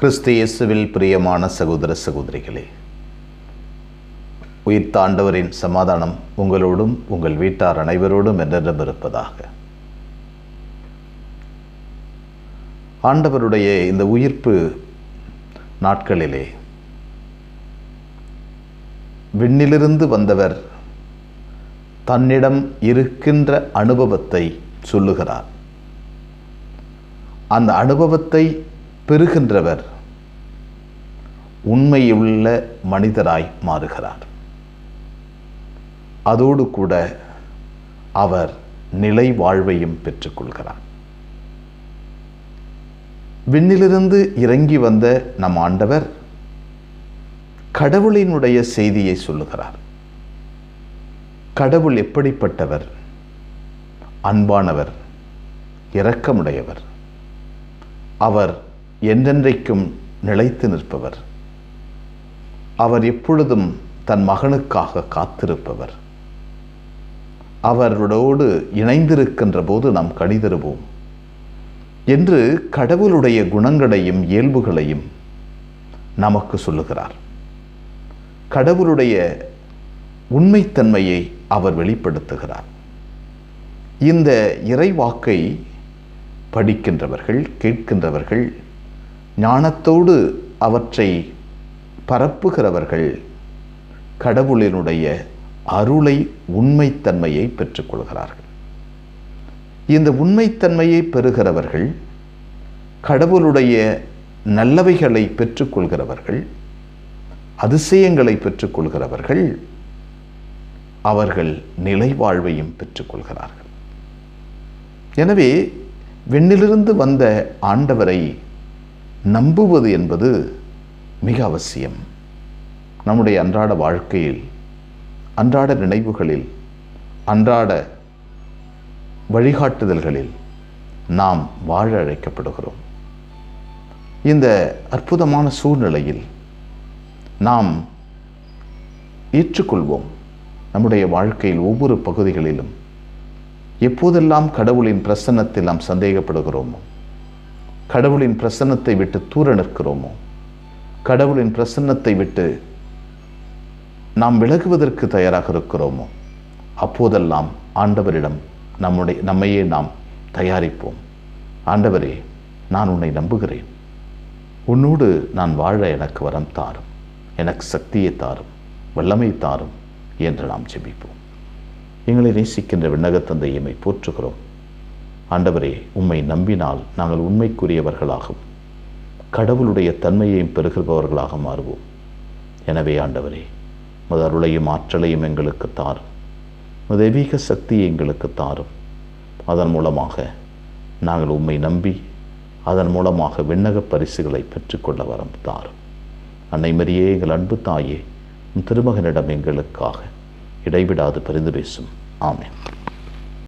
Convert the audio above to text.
கிறிஸ்து இயேசுவில் பிரியமான சகோதர சகோதரிகளே உயிர்த்தாண்டவரின் சமாதானம் உங்களோடும் உங்கள் வீட்டார் அனைவரோடும் என்றென்றும் இருப்பதாக. ஆண்டவருடைய இந்த உயிர்ப்பு நாட்களிலே விண்ணிலிருந்து வந்தவர் தன்னிடம் இருக்கின்ற அனுபவத்தை சொல்லுகிறார். அந்த அனுபவத்தை பெறுகின்றவர் உண்மையுள்ள மனிதராய் மாறுகிறார். அதோடு கூட அவர் நிலை வாழ்வையும் பெற்றுக்கொள்கிறார். விண்ணிலிருந்து இறங்கி வந்த நம் ஆண்டவர் கடவுளினுடைய செய்தியை சொல்லுகிறார். கடவுள் எப்படிப்பட்டவர்? அன்பானவர் இரக்கமுடையவர். அவர் என்றென்றைக்கும் நிலைத்து நிற்பவர். அவர் எப்பொழுதும் தன் மகனுக்காக காத்திருப்பவர். அவரோடு இணைந்திருக்கின்ற போது நாம் கணிதருவோம். என்று கடவுளுடைய குணங்களையும் இயல்புகளையும் நமக்கு சொல்லுகிறார். கடவுளுடைய உண்மைத்தன்மையை அவர் வெளிப்படுத்துகிறார். இந்த இறைவாக்கை படிக்கின்றவர்கள் கேட்கின்றவர்கள் ஞானத்தோடு அவற்றை பரப்புகிறவர்கள் கடவுளினுடைய அருளை உண்மைத்தன்மையை பெற்றுக்கொள்கிறார்கள். இந்த உண்மைத்தன்மையை பெறுகிறவர்கள் கடவுளுடைய நல்லவைகளை பெற்றுக்கொள்கிறவர்கள் அதிசயங்களை பெற்றுக்கொள்கிறவர்கள் அவர்கள் நிலை வாழ்வையும் பெற்றுக்கொள்கிறார்கள். எனவே விண்ணிலிருந்து வந்த ஆண்டவரை நம்புவது என்பது மிக அவசியம். நம்முடைய அன்றாட வாழ்க்கையில் அன்றாட நினைவுகளில் அன்றாட வழிகாட்டுதல்களில் நாம் வாழ அழைக்கப்படுகிறோம். இந்த அற்புதமான சூழ்நிலையில் நாம் ஏற்றுக்கொள்வோம் நம்முடைய வாழ்க்கையில் ஒவ்வொரு பகுதிகளிலும். எப்போதெல்லாம் கடவுளின் பிரசன்னத்தில் நாம் சந்தேகப்படுகிறோமோ கடவுளின் பிரசன்னத்தை விட்டு தூர நிற்கிறோமோ? கடவுளின் பிரசன்னத்தை விட்டு நாம் விலகுவதற்கு தயாராக இருக்கிறோமோ? அப்போதெல்லாம் ஆண்டவரிடம் நம்முடைய நம்மையே நாம் தயாரிப்போம். ஆண்டவரே நான் உன்னை நம்புகிறேன். உன்னோடு நான் வாழ எனக்கு வரம் தாரும். எனக்கு சக்தியை தாரும். வல்லமை தாரும் என்று நாம் ஜெபிப்போம். எங்களை நேசிக்கின்ற விண்ணகத்தந்தையமை போற்றுகிறோம் ஆண்டவரே உம்மை நம்பினால் நாங்கள் உண்மைக்குரியவர்களாகவும் கடவுளுடைய தன்மையையும் பெறுகிறவர்களாக மாறுவோம். எனவே ஆண்டவரே மது அருளையும் ஆற்றலையும் எங்களுக்கு தாரும். தெய்வீக சக்தியை எங்களுக்கு தாரும். அதன் மூலமாக நாங்கள் உம்மை நம்பி அதன் மூலமாக விண்ணக பரிசுகளை பெற்றுக்கொள்ள வரம் தாரும். அன்னை மரியே எங்கள் அன்பு தாயே உன் திருமகனிடம் எங்களுக்காக இடைவிடாது பரிந்து பேசும். ஆமேன்.